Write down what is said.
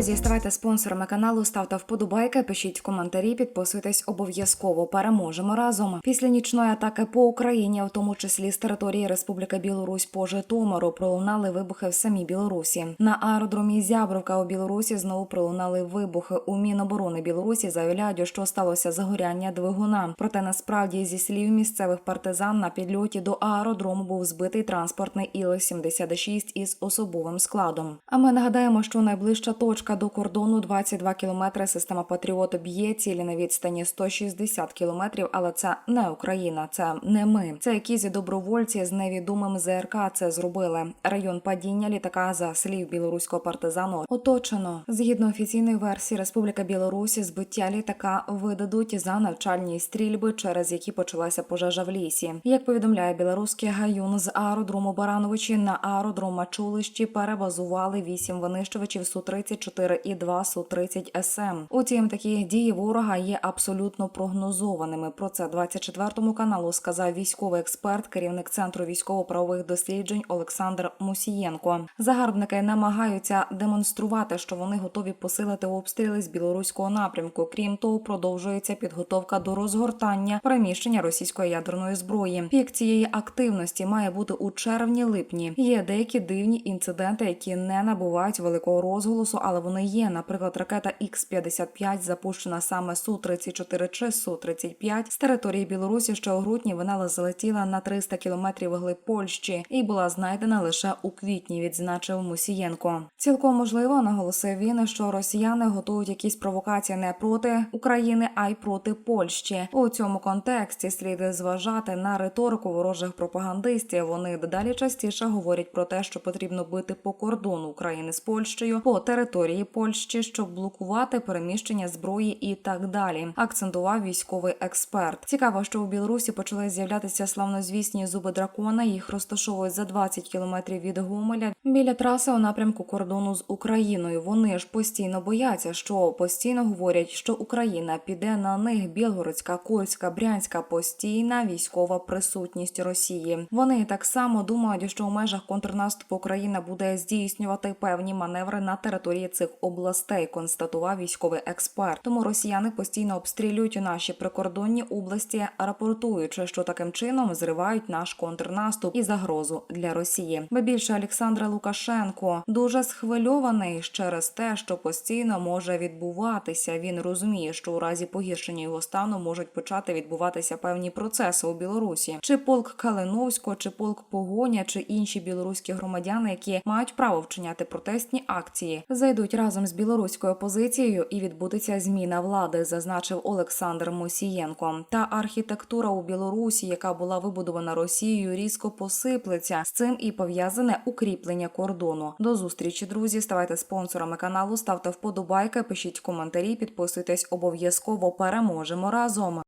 Друзі, ставайте спонсорами каналу, ставте вподобайки, пишіть коментарі, підписуйтесь обов'язково. Переможемо разом. Після нічної атаки по Україні, в тому числі з території Республіки Білорусь по Житомиру, пролунали вибухи в самій Білорусі. На аеродромі Зябровка у Білорусі знову пролунали вибухи. У Міноборони Білорусі заявляють, що сталося загоряння двигуна. Проте насправді, зі слів місцевих партизан, на підльоті до аеродрому був збитий транспортний Іл-76 із особовим складом. А ми нагадаємо, що найближча точка до кордону 22 кілометри. Система Патріот б'є цілі на відстані 160 кілометрів, але це не Україна, це не ми. Це якісь добровольці з невідомим ЗРК це зробили. Район падіння літака за слів білоруського партизану оточено. Згідно офіційної версії, Республіка Білорусі збиття літака видадуть за навчальні стрільби, через які почалася пожежа в лісі. Як повідомляє білоруський гаюн з аеродрому Барановичі на аеродром Мачулищі перебазували вісім винищувачів су 34 і два су 30 СМ. Утім, такі дії ворога є абсолютно прогнозованими. Про це 24 каналу сказав військовий експерт, керівник центру військово-правових досліджень Олександр Мусієнко. Загарбники намагаються демонструвати, що вони готові посилити обстріли з білоруського напрямку. Крім того, продовжується підготовка до розгортання переміщення російської ядерної зброї. Пік цієї активності має бути у червні-липні. Є деякі дивні інциденти, які не набувають великого розголосу, але вони є. Наприклад, ракета Х-55 запущена саме су 34 чи су 35 з території Білорусі. Ще у грудні вона залетіла на 300 кілометрів вглиб Польщі і була знайдена лише у квітні. Відзначив Мусієнко. Цілком можливо, наголосив він, що росіяни готують якісь провокації не проти України, а й проти Польщі. У цьому контексті слід зважати на риторику ворожих пропагандистів. Вони дедалі частіше говорять про те, що потрібно бити по кордону України з Польщею по території Польщі, щоб блокувати переміщення зброї і так далі. Акцентував військовий експерт. Цікаво, що у Білорусі почали з'являтися славнозвісні зуби дракона. Їх розташовують за 20 кілометрів від Гомеля біля траси у напрямку кордону з Україною. Вони ж постійно бояться, що постійно говорять, що Україна піде на них. Білгородська, Кольська, Брянська постійна військова присутність Росії. Вони так само думають, що у межах контрнаступу Україна буде здійснювати певні маневри на території цих областей. Констатував військовий експерт. Тому росіяни постійно обстрілюють наші прикордонні області, рапортуючи, що таким чином зривають наш контрнаступ і загрозу для Росії. Ба більше Олександра Лукашенко дуже схвильований через те, що постійно може відбуватися. Він розуміє, що у разі погіршення його стану можуть почати відбуватися певні процеси у Білорусі. Чи полк Калиновського, чи полк Погоня, чи інші білоруські громадяни, які мають право вчиняти протестні акції, зайдуть разом з білоруською опозицією і відбудеться зміна влади, зазначив Олександр Мосієнко. Та архітектура у Білорусі, яка була вибудована Росією, різко посиплеться. З цим і пов'язане укріплення кордону. До зустрічі, друзі. Ставайте спонсорами каналу, ставте вподобайки, пишіть коментарі, підписуйтесь обов'язково. Переможемо разом.